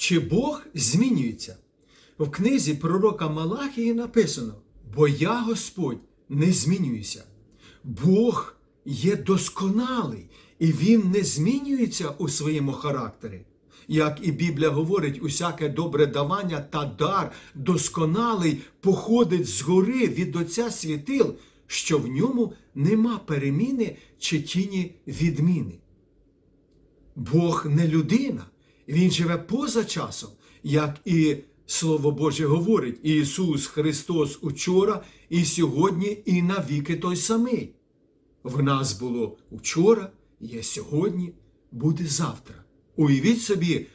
Чи Бог змінюється? В книзі пророка Малахії написано: Бо я Господь не змінююся. Бог є досконалий, і Він не змінюється у своєму характері. Як і Біблія говорить, усяке добре давання та дар досконалий походить згори від Отця світил, що в ньому нема переміни чи тіні відміни. Бог не людина, Він живе поза часом, як і Слово Боже говорить, Ісус Христос учора, і сьогодні, і навіки той самий. В нас було учора, є сьогодні, буде завтра. Уявіть собі,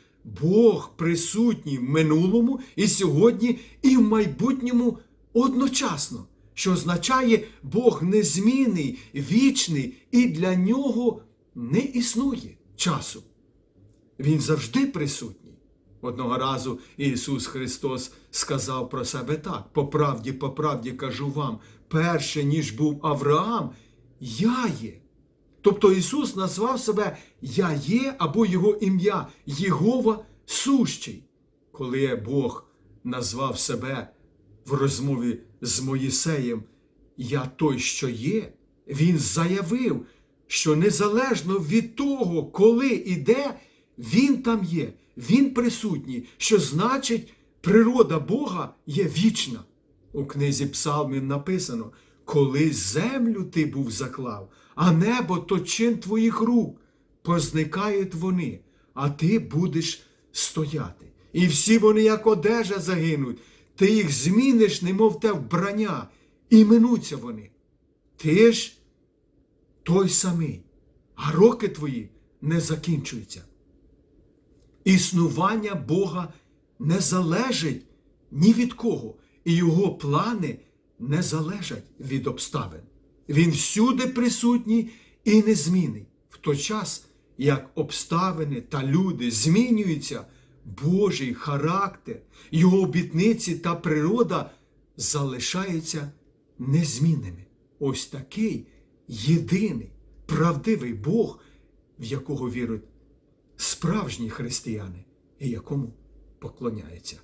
Бог присутній в минулому і сьогодні, і в майбутньому одночасно, що означає, Бог незмінний, вічний, і для нього не існує часу. Він завжди присутній. Одного разу Ісус Христос сказав про себе так: по правді, по правді кажу вам, перше, ніж був Авраам, я є. Тобто Ісус назвав себе Я є або Його ім'я Єгова Сущий. Коли Бог назвав себе в розмові з Моїсеєм Я той, що є, Він заявив, що незалежно від того, коли і де, Він там є, Він присутній, що значить, природа Бога є вічна. У книзі Псалмів написано, коли землю ти був заклав, а небо то чин твоїх рук, позникають вони, а ти будеш стояти. І всі вони, як одежа, загинуть, ти їх зміниш, немов те вбрання, і минуться вони. Ти ж той самий, а роки твої не закінчуються. Існування Бога не залежить ні від кого, і його плани не залежать від обставин. Він всюди присутній і незмінний. В той час, як обставини та люди змінюються, Божий характер, його обітниці та природа залишаються незмінними. Ось такий єдиний, правдивий Бог, в якого вірують справжні християни і якому поклоняються.